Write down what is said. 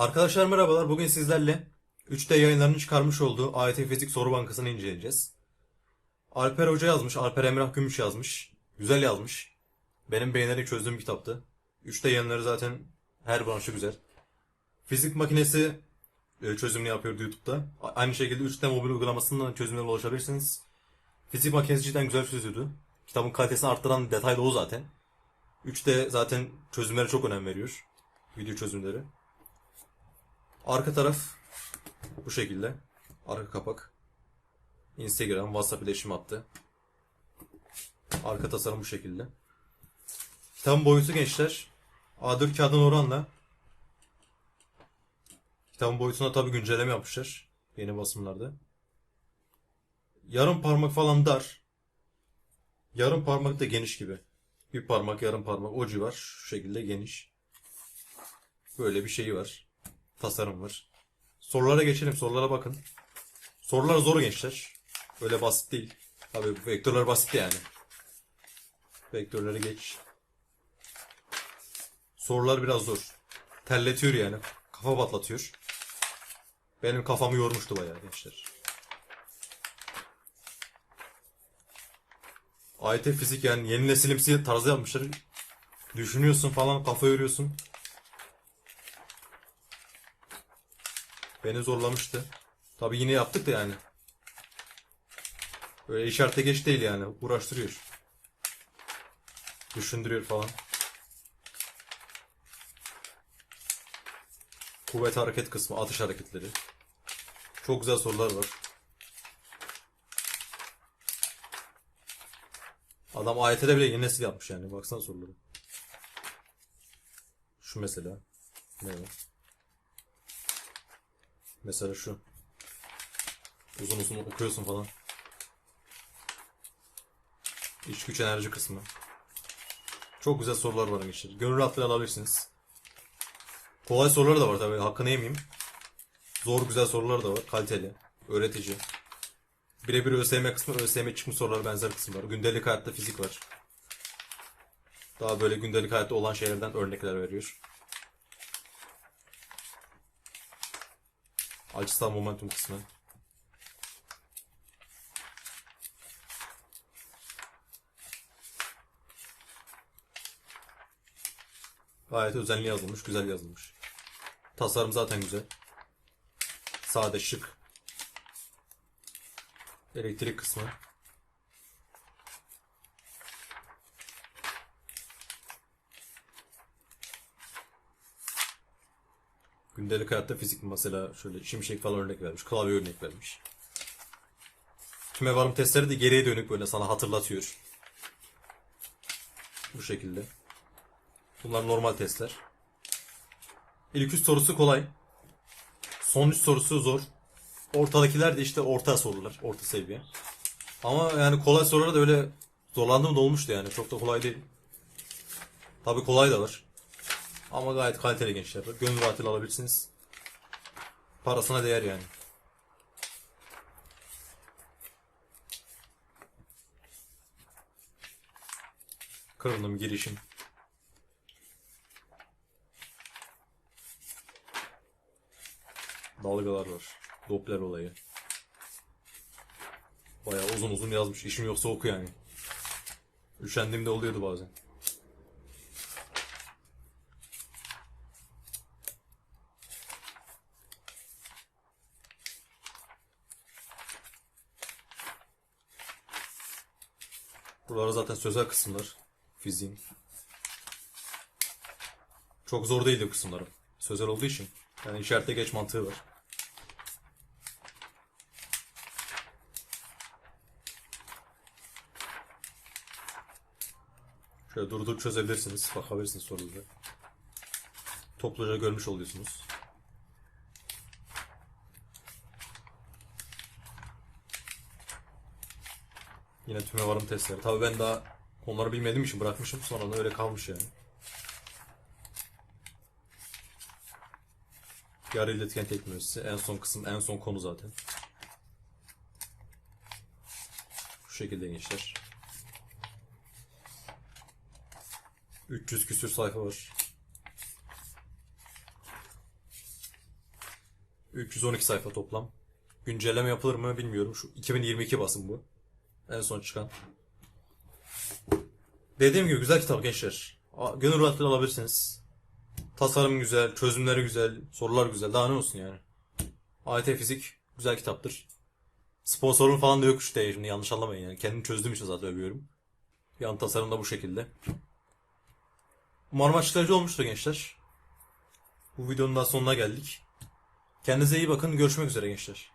Arkadaşlar merhabalar. Bugün sizlerle 3D yayınlarının çıkarmış olduğu AYT Fizik Soru Bankası'nı inceleyeceğiz. Alper Hoca yazmış, Alper Emrah Gümüş yazmış. Güzel yazmış. Benim beğenerek çözdüğüm kitaptı. 3D yayınları zaten her branşı güzel. Fizik makinesi e, çözümünü yapıyordu YouTube'da. Aynı şekilde 3D mobil uygulamasından çözümlere ulaşabilirsiniz. Fizik makinesi cidden güzel çözüyordu. Kitabın kalitesini arttıran detay da o zaten. 3D zaten çözümlere çok önem veriyor. Video çözümleri. Arka taraf bu şekilde. Arka kapak. Instagram, WhatsApp iletişim hattı. Arka tasarım bu şekilde. Kitabın boyutu gençler. A4 kağıdın oranla. Kitabın boyutuna tabi güncelleme yapmışlar. Yeni basımlarda. Yarım parmak falan dar. Yarım parmak da geniş gibi. Bir parmak, yarım parmak o civar. Şu şekilde geniş. Böyle bir şeyi var tasarım var. Sorulara geçelim. Sorulara bakın. Sorular zor gençler. Öyle basit değil. Tabii vektörler basit yani. Vektörleri geç. Sorular biraz zor. Terletiyor yani. Kafa patlatıyor. Benim kafamı yormuştu bayağı gençler. AYT fizik yani yeni nesilimsi tarzı yapmışlar. Düşünüyorsun falan kafa yoruyorsun. Beni zorlamıştı. Tabi yine yaptık da yani. Böyle işarete geç değil yani. Uğraştırıyor. Düşündürüyor falan. Kuvvet hareket kısmı, atış hareketleri. Çok güzel sorular var. Adam AYT'de bile yeni nesil yapmış yani. Baksana soruları. Şu mesela. Ne var? Mesela şu. Uzun uzun okuyorsun falan. İç güç enerji kısmı. Çok güzel sorular var gençler. Gönül rahatlığı alabilirsiniz. Kolay sorular da var tabii. Hakkını yemeyeyim. Zor güzel sorular da var. Kaliteli. Öğretici. Birebir ÖSYM kısmı, ÖSYM çıkmış sorular benzer kısım var. Gündelik hayatta fizik var. Daha böyle gündelik hayatta olan şeylerden örnekler veriyor. Açısal momentum kısmı. Gayet özenli yazılmış, güzel yazılmış. Tasarım zaten güzel. Sade, şık. Elektrik kısmı. Gündelik hayatta fizik mesela şöyle şimşek falan örnek vermiş. Klavye örnek vermiş. Tüme varım testleri de geriye dönük böyle sana hatırlatıyor. Bu şekilde. Bunlar normal testler. İlk üç sorusu kolay. Son üç sorusu zor. Ortadakiler de işte orta sorular. Orta seviye. Ama yani kolay sorular da öyle zorlandığım da olmuştu yani. Çok da kolay değil. Tabii kolay da var. Ama gayet kaliteli gençler. Gönül rahatıyla alabilirsiniz. Parasına değer yani. Kırılım, girişim. Dalgalar var. Doppler olayı. Bayağı uzun uzun yazmış. İşim yoksa oku yani. Üşendiğimde oluyordu bazen. Buralar zaten sözel kısımlar. Fiziğin. Çok zor değil o kısımları. Sözel olduğu için. Yani işarete geç mantığı var. Şöyle durdur çözebilirsiniz. Bakabilirsiniz sorulara. Topluca görmüş oluyorsunuz. Yine tüme varım testleri. Tabii ben daha onları bilmediğim için bırakmışım. Sonra da öyle kalmış yani. Yarı iletken teknolojisi. En son kısım, en son konu zaten. Şu şekilde gençler. 300 küsür sayfa var. 312 sayfa toplam. Güncelleme yapılır mı bilmiyorum. Şu 2022 basım bu. En son çıkan. Dediğim gibi güzel kitap gençler. Gönül rahatlığıyla alabilirsiniz. Tasarım güzel, çözümleri güzel, sorular güzel. Daha ne olsun yani. AYT Fizik güzel kitaptır. Sponsorun falan da yok şu değerini yanlış anlamayın yani. Kendim çözdüğüm için zaten övüyorum. Yan tasarım da bu şekilde. Umarım açıklayıcı olmuştur gençler. Bu videonun da sonuna geldik. Kendinize iyi bakın. Görüşmek üzere gençler.